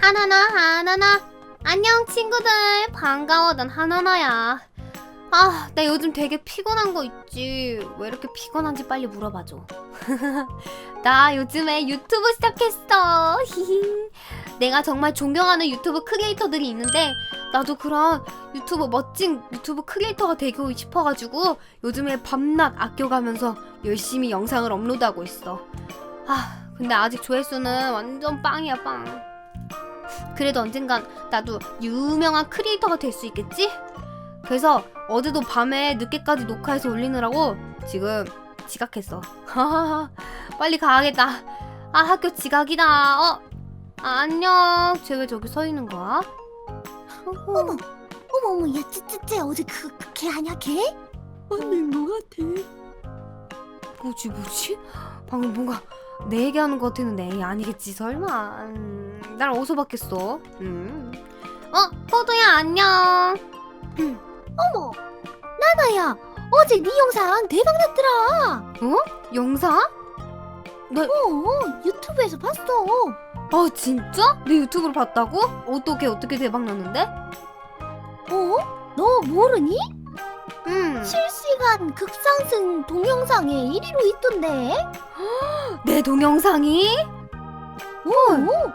하나나 하나나. 안녕 친구들. 반가워 난 하나나야. 아 나 요즘 되게 피곤한 거 있지. 왜 이렇게 피곤한지 빨리 물어봐줘. 나 요즘에 유튜브 시작했어. 내가 정말 존경하는 유튜브 크리에이터들이 있는데 나도 그런 유튜브 멋진 유튜브 크리에이터가 되고 싶어가지고 요즘에 밤낮 아껴가면서 열심히 영상을 업로드하고 있어. 아 근데 아직 조회수는 완전 빵이야 빵 그래도 언젠간 나도 유명한 크리에이터가 될 수 있겠지? 그래서 어제도 밤에 늦게까지 녹화해서 올리느라고 지금 지각했어. 빨리 가야겠다. 아 학교 지각이다. 어 아, 안녕. 쟤 왜 저기 서 있는 거야? 어머, 어머, 어머, 야, 쯔쯔쯔, 어제 그, 그, 걔 아니야, 걔? 아닌 것 같아. 뭐지 뭐지? 방금 뭔가 내 얘기하는 것 같았는데 아니겠지 설마. 음, 날 어디서 봤겠어? 음. 어 포도야 안녕. 어머, 나나야, 어제 네 영상 대박 났더라. 영상? 어, 유튜브에서 봤어. 아 진짜? 내 유튜브를 봤다고? 어떻게 어떻게 대박 났는데? 어? 너 모르니? 음. 실시간 극상승 동영상에 1위로 있던데. 내 동영상이? 어,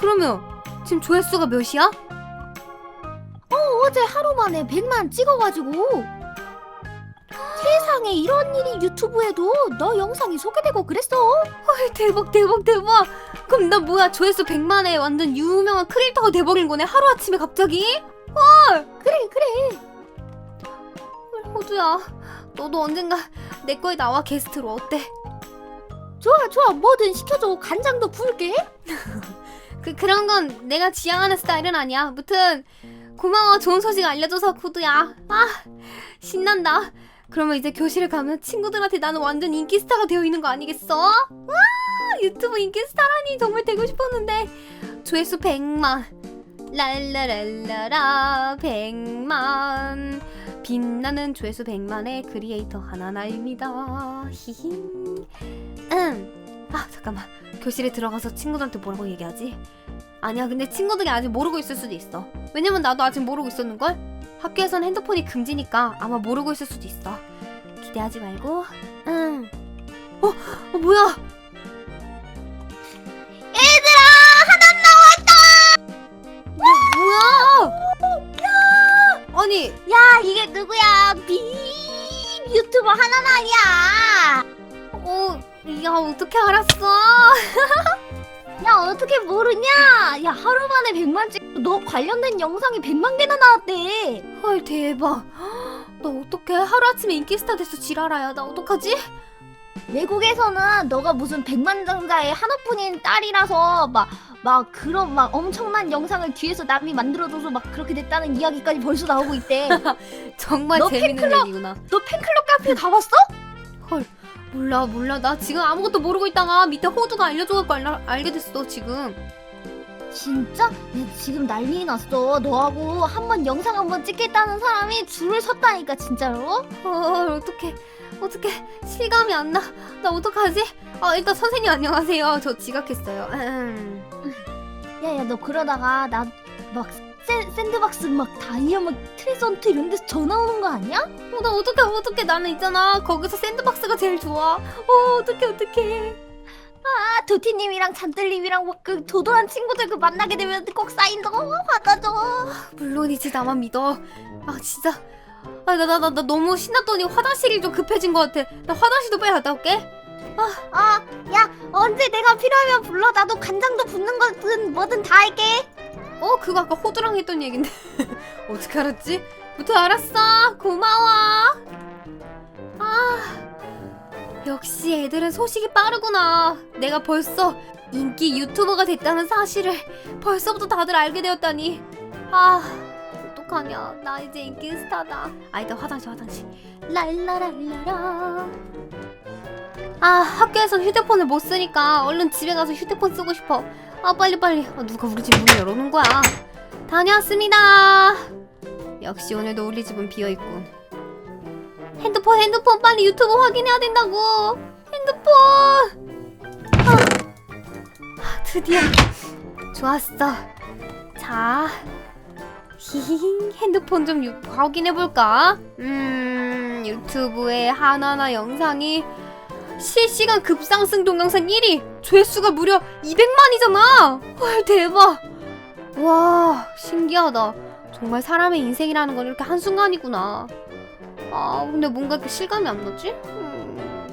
그러면 지금 조회수가 몇이야? 어, 어제 하루 만에 100만 찍어가지고. 세상에 이런 일이 유튜브에도 너 영상이 소개되고 그랬어. 헐 대박 대박 대박 그럼 나 뭐야 조회수 100만에 완전 유명한 크리에이터가 돼버린 거네 하루아침에 갑자기? 그래, 그래. 헐 호두야 너도 언젠가 내 거에 나와 게스트로 어때? 좋아, 좋아. 뭐든 시켜줘. 간장도 부을게. 그 그런 건 내가 지향하는 스타일은 아니야. 무튼 고마워. 좋은 소식 알려줘서 호두야. 아 신난다. 그러면 이제 교실에 가면 친구들한테 나는 완전 인기 스타가 되어 있는 거 아니겠어? 와 유튜브 인기 스타라니. 정말 되고 싶었는데. 조회수 100만. 랄라랄라라 100만. 빛나는 조회수 100만의 크리에이터 하나나입니다. 히히. 음. 아 잠깐만 교실에 들어가서 친구들한테 뭐라고 얘기하지? 아니야 근데 친구들이 아직 모르고 있을 수도 있어 왜냐면 나도 아직 모르고 있었는걸? 학교에선 핸드폰이 금지니까 아마 모르고 있을 수도 있어 기대하지 말고 응 어? 어 뭐야 얘들아, 하나 나왔다. 뭐야 아니 야, 이게 누구야? 비 유튜버 하나나야. 어, 야 어떻게 알았어 야, 어떻게 모르냐? 야, 하루 만에 100만 찍고 너 관련된 영상이 100만 개나 나왔대. 헐 대박 나 어떡해 하루아침에 인기 스타 됐어 지랄아야 나 어떡하지? 외국에서는 너가 무슨 백만장자의 하나뿐인 딸이라서 막, 막 그런 막 엄청난 영상을 뒤에서 남이 만들어줘서 막 그렇게 됐다는 이야기까지 벌써 나오고 있대. 정말 너 재밌는 팬클럽- 얘기구나 너 팬클럽 카페 가봤어? 헐 몰라 몰라 나 지금 아무것도 모르고 있다가 밑에 호두가 알려줘갖고 알, 알게 됐어 지금 진짜? 야, 지금 난리 났어. 너하고 한 번 영상 한 번 찍겠다는 사람이 줄을 섰다니까 진짜로. 헐 어떡해 어떡해 실감이 안나나 어떡하지? 아 일단 선생님 안녕하세요 저 지각했어요 음. 야야 너 그러다가 나 막 샌드박스 막 다이아몬드 트레전트 이런 데서 전화 오는 거 아니야? 어, 나 어떡해 어떡해. 나는 있잖아. 거기서 샌드박스가 제일 좋아. 어 어떡해 어떡해. 아 도티님이랑 잔들님이랑 막 그 도도한 친구들 그 만나게 되면 꼭 사인 좀 받아줘. 물론이지 나만 믿어. 아 진짜. 아나나나 나 너무 신났더니 화장실이 좀 급해진 것 같아. 나 화장실도 빨리 갔다 올게. 아, 야, 언제 내가 필요하면 불러. 나도 간장도 붓는 거든 뭐든 다 할게. 어 그거 아까 호두랑 했던 얘긴데. 어떻게 알았지? 무튼 알았어. 고마워. 아 역시 애들은 소식이 빠르구나. 내가 벌써 인기 유튜버가 됐다는 사실을 벌써부터 다들 알게 되었다니. 아 어떡하냐. 나 이제 인기 스타다. 아 일단 화장실 화장실. 랄라랄라라. 아 학교에선 휴대폰을 못 쓰니까 얼른 집에 가서 휴대폰 쓰고 싶어 아 빨리 빨리. 아, 누가 우리 집 문을 열어놓은 거야? 다녀왔습니다. 역시 오늘도 우리 집은 비어있군. 핸드폰 핸드폰. 빨리 유튜브 확인해야 된다고. 핸드폰. 아, 아, 드디어. 좋았어. 자, 히히히. 핸드폰 좀 유- 확인해볼까? 음, 유튜브에 하나하나 영상이 실시간 급상승 동영상 1위! 조회수가 무려 200만이잖아! 헐, 대박! 와, 신기하다. 정말 사람의 인생이라는 건 이렇게 한순간이구나. 아, 근데 뭔가 이렇게 실감이 안 나지? 음,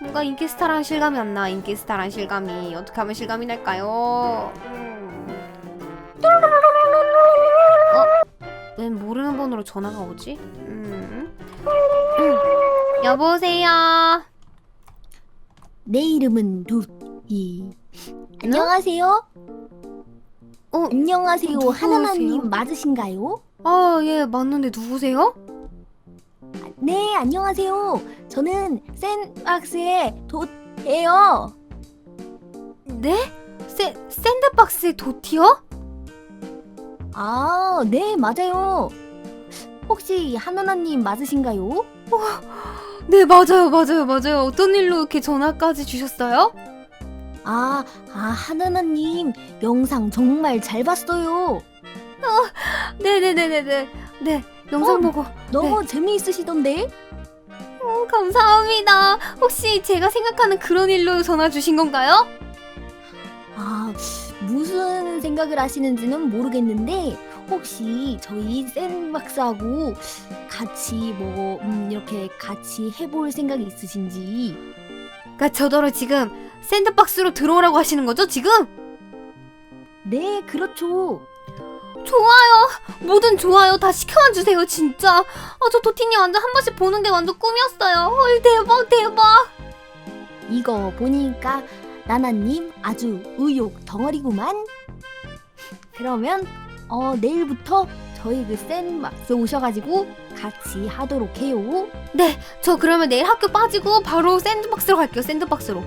뭔가 인기스타라는 실감이 안 나. 인기스타라는 실감이. 어떻게 하면 실감이 날까요? 음. 어? 웬 모르는 번호로 전화가 오지? 음. 음. 여보세요? 내 이름은 루이. 안녕하세요. 어, 안녕하세요. 누구세요? 하나나님 맞으신가요? 아, 예, 맞는데 누구세요? 네, 안녕하세요. 저는 샌박스의 돛예요. 네? 샌, 샌드박스의 도티요? 아, 네, 맞아요. 혹시 하나나님 맞으신가요? 네, 맞아요, 맞아요, 맞아요. 어떤 일로 이렇게 전화까지 주셨어요? 아, 아, 하나나님 영상 정말 잘 봤어요. 네네네네네. 네, 영상 어? 보고. 너무 재미있으시던데? 어, 감사합니다. 혹시 제가 생각하는 그런 일로 전화 주신 건가요? 아, 무슨 생각을 하시는지는 모르겠는데 혹시 저희 샌박스하고 같이 뭐 음, 이렇게 같이 해볼 생각이 있으신지? 그니까 저더러 지금 샌드박스로 들어오라고 하시는 거죠, 지금? 네, 그렇죠. 좋아요. 뭐든 좋아요. 다 시켜만 주세요, 진짜. 아, 저 도티님 완전 한 번씩 보는 게 완전 꿈이었어요. 헐, 대박, 대박. 이거 보니까 나나님 아주 의욕 덩어리구만. 그러면 어 내일부터 저희 그 샌박스 오셔가지고 같이 하도록 해요. 저 그러면 내일 학교 빠지고 바로 샌드박스로 갈게요, 샌드박스로.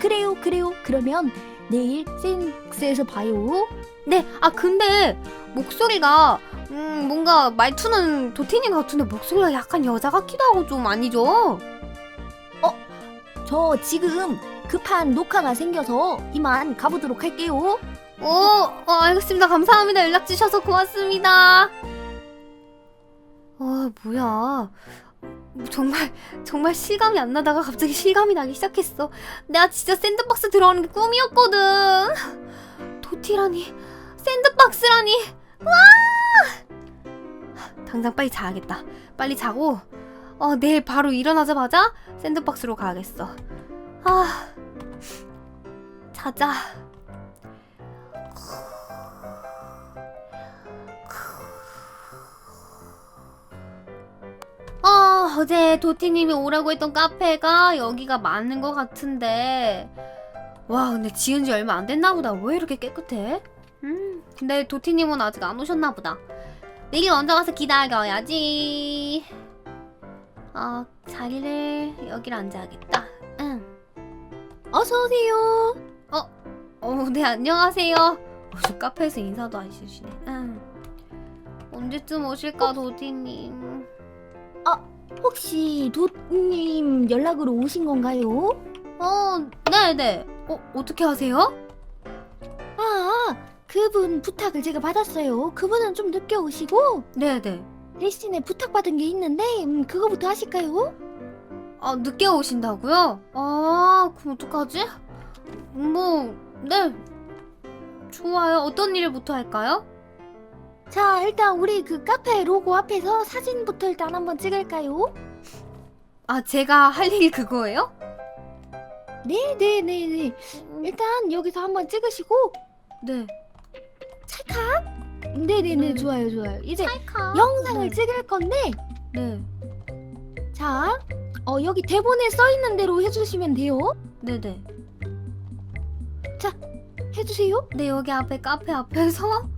그래요, 그래요. 그러면 내일 샌박스에서 봐요. 네, 아, 근데 목소리가, 음, 뭔가 말투는 도티님 같은데 목소리가 약간 여자 같기도 하고 좀 아니죠? 저 지금 급한 녹화가 생겨서 이만 가보도록 할게요. 오, 어, 알겠습니다. 감사합니다. 연락 주셔서 고맙습니다. 와, 뭐야. 정말, 정말 실감이 안 나다가 갑자기 실감이 나기 시작했어. 내가 진짜 샌드박스 들어가는 게 꿈이었거든. 도티라니, 샌드박스라니. 와! 당장 빨리 자야겠다. 빨리 자고, 어, 내일 바로 일어나자마자 샌드박스로 가야겠어. 아, 자자. 아, 어제 도티님이 오라고 했던 카페가 여기가 맞는 것 같은데. 와, 근데 지은 지 얼마 안 됐나 보다. 왜 이렇게 깨끗해? 음, 근데 도티님은 아직 안 오셨나 보다. 내일 먼저 가서 기다려야지. 아, 자리를 여기를 앉아야겠다. 응. 어서 오세요. 어, 네, 안녕하세요. 어, 저 카페에서 인사도 안 해주시네. 응. 언제쯤 오실까, 도티님? 혹시 도님 연락으로 오신 건가요? 어, 네네. 어, 어떻게 하세요? 아, 그분 부탁을 제가 받았어요. 그분은 좀 늦게 오시고 네네. 대신에 부탁받은 게 있는데 음, 그거부터 하실까요? 아, 늦게 오신다고요? 아, 그럼 어떡하지? 뭐, 네. 좋아요. 어떤 일부터 할까요? 자, 일단 우리 그 카페 로고 앞에서 사진부터 일단 한번 찍을까요? 아, 제가 할 일이 그거예요? 네, 네, 네, 네. 일단 여기서 한번 찍으시고 네. 찰칵. 네, 네, 네, 네. 좋아요, 좋아요. 이제 찰칵. 영상을 네. 찍을 건데, 네. 자, 어 여기 대본에 써 있는 대로 해 주시면 돼요. 네 네. 해 주세요. 네, 여기 앞에 카페 앞에서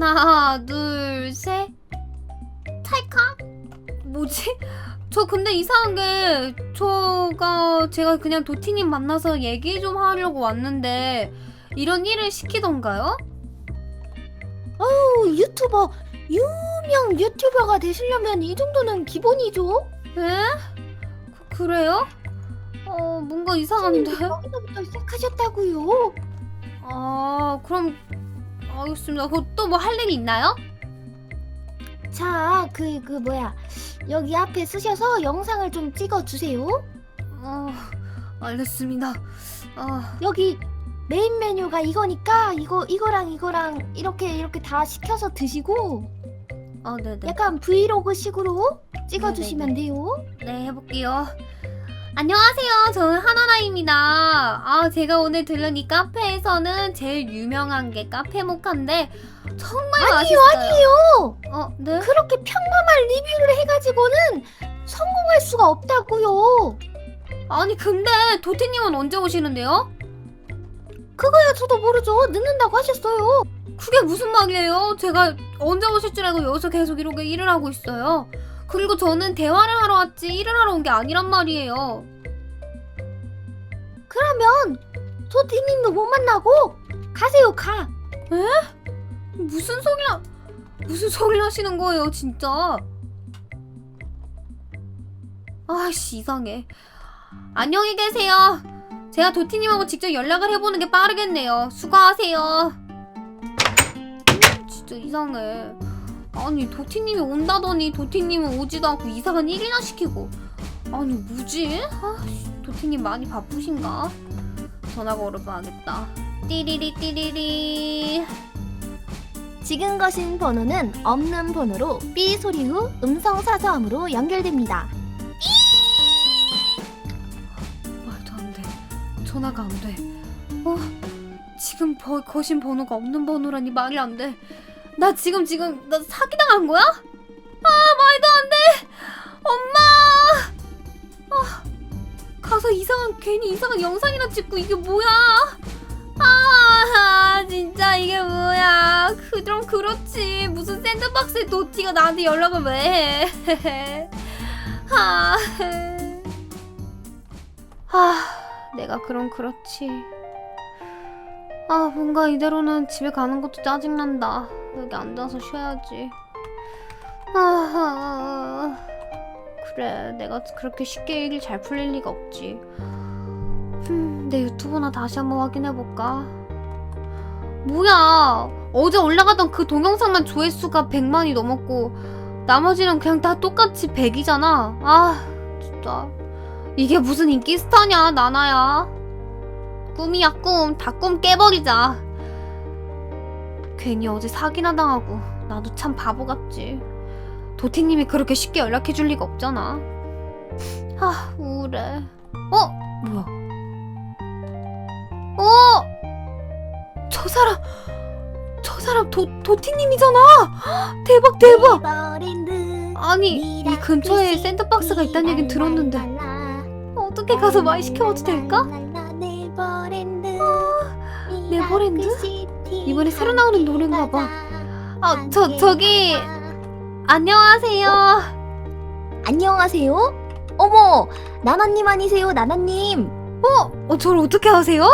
하나, 둘, 셋. 찰칵. 뭐지? 저 근데 이상한 게 저가 제가 그냥 도티님 만나서 얘기 좀 하려고 왔는데 이런 일을 시키던가요? 어, 유튜버 유명 유튜버가 되시려면 이 정도는 기본이죠. 에? 그, 그래요? 어, 뭔가 이상한데? 여기서부터 시작하셨다고요? 아, 그럼 알겠습니다. 그또 뭐 할 일이 있나요? 자, 그, 그, 뭐야. 여기 앞에 쓰셔서 영상을 좀 찍어주세요. 어, 알겠습니다. 아, 여기 메인 메뉴가 이거니까, 이거, 이거랑 이거랑 이렇게, 이렇게 다 시켜서 드시고, 아, 네네. 약간 브이로그 식으로 찍어주시면 돼요. 네, 해볼게요. 안녕하세요. 저는 하나나입니다. 아, 제가 오늘 들른 이 카페에서는 제일 유명한 게 카페 모카인데 정말 아니요, 맛있어요. 아니요! 어, 네? 그렇게 평범한 리뷰를 해가지고는 성공할 수가 없다고요. 아니, 근데 도티님은 언제 오시는데요? 그거야 저도 모르죠. 늦는다고 하셨어요. 그게 무슨 말이에요? 제가 언제 오실 줄 알고 여기서 계속 이렇게 일을 하고 있어요. 그리고 저는 대화를 하러 왔지 일을 하러 온 게 아니란 말이에요. 그러면 도티님도 못 만나고 가세요, 가. 무슨 소리를 하- 무슨 소리를 하시는 거예요, 진짜? 아씨 이상해. 안녕히 계세요. 제가 도티님하고 직접 연락을 해보는 게 빠르겠네요. 수고하세요. 진짜 이상해. 아니 도티님이 온다더니 도티님은 오지도 않고 이상한 일이나 시키고. 아니 뭐지? 아씨 도티님 많이 바쁘신가? 전화 걸어봐야겠다. 띠리리 띠리리. 지금 거신 번호는 없는 번호로 삐 소리 후 음성 사서함으로 연결됩니다. 말도 안 돼. 전화가 안 돼. 어? 지금 버, 거신 번호가 없는 번호라니 말이 안 돼. 나 지금 지금 나 사기당한 거야? 아 말도 안 돼. 엄마. 아 가서 이상한 괜히 이상한 영상이나 찍고 이게 뭐야? 아 진짜 이게 뭐야? 그럼 그렇지 무슨 샌드박스에 도티가 나한테 연락을 왜 해? 아. 아, 내가 그럼 그렇지. 아, 뭔가 이대로는 집에 가는 것도 짜증난다. 여기 앉아서 쉬어야지. 아, 그래. 내가 그렇게 쉽게 일이 잘 풀릴 리가 없지. 음, 내 유튜브나 다시 한번 확인해볼까? 뭐야! 어제 올라가던 그 동영상만 조회수가 100만이 넘었고, 나머지는 그냥 다 똑같이 100이잖아. 아, 진짜. 이게 무슨 인기 스타냐 나나야 꿈이야 꿈 다 꿈 깨버리자 괜히 어제 사기나 당하고 나도 참 바보 같지 도티님이 그렇게 쉽게 연락해 줄 리가 없잖아 아 우울해 어? 뭐야 어? 저 사람 저 사람 도, 도티님이잖아 대박 대박 아니 이 근처에 샌드박스가 있다는 얘긴 들었는데 어떻게 가서 많이 시켜봐도 될까? 네버랜드? 이번에 새로 나오는 노래인가 봐. 아, 저, 저기, 안녕하세요. 안녕하세요. 어머, 나나님 아니세요, 나나님. 어? 어, 저를 어떻게 아세요?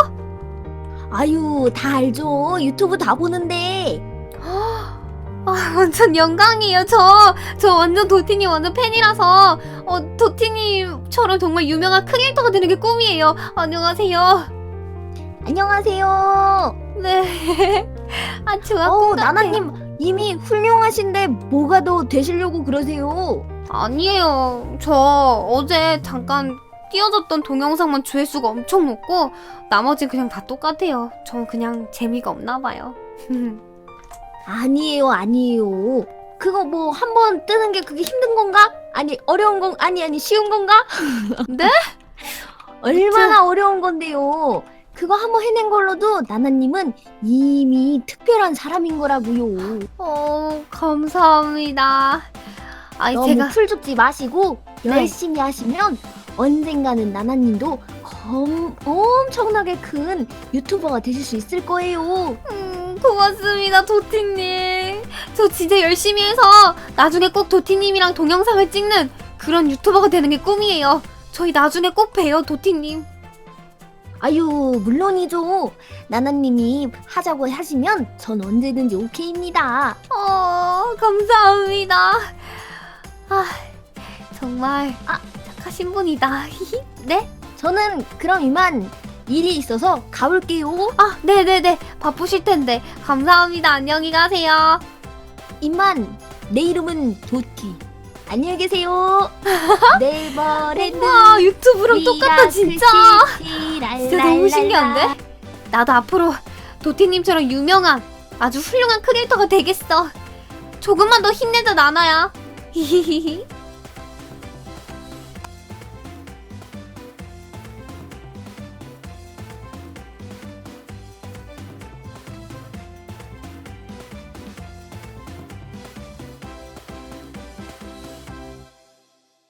아유, 다 알죠. 유튜브 다 보는데. 아, 완전 영광이에요. 저, 저 완전 도티님 완전 팬이라서, 어, 도티님처럼 정말 유명한 크리에이터가 되는 게 꿈이에요. 안녕하세요. 안녕하세요. 네. 아, 좋아. 어. 나나님 이미 훌륭하신데 뭐가 더 되시려고 그러세요? 아니에요. 저 어제 잠깐 띄워줬던 동영상만 조회수가 엄청 높고 나머지 그냥 다 똑같아요. 저 그냥 재미가 없나 봐요. 아니에요, 아니에요. 그거 뭐 한 번 뜨는 게 그게 힘든 건가? 아니 어려운 건 아니 아니 쉬운 건가? 네? 얼마나 어려운 건데요. 그거 한번 해낸 걸로도 나나님은 이미 특별한 사람인 거라고요. 어, 감사합니다. 아니 너무 제가 풀 죽지 마시고 네. 열심히 하시면 언젠가는 나나님도 검, 엄청나게 큰 유튜버가 되실 수 있을 거예요. 음, 고맙습니다, 도티님. 저 진짜 열심히 해서 나중에 꼭 도티님이랑 동영상을 찍는 그런 유튜버가 되는 게 꿈이에요. 저희 나중에 꼭 봬요, 도티님. 아유 물론이죠. 나나님이 하자고 하시면 전 언제든지 오케이입니다. 어, 감사합니다. 아, 정말 아, 착하신 분이다. 네? 저는 그럼 이만 일이 있어서 가볼게요. 아, 네네네. 바쁘실 텐데. 감사합니다. 안녕히 가세요. 이만 내 이름은 도티. 안녕히 계세요. 네버랜드. 와, 유튜브랑 똑같다, 진짜. 진짜 진짜 너무 신기한데? 나도 앞으로 도티님처럼 유명한 아주 훌륭한 크리에이터가 되겠어. 조금만 더 힘내자, 나나야. 히히히히.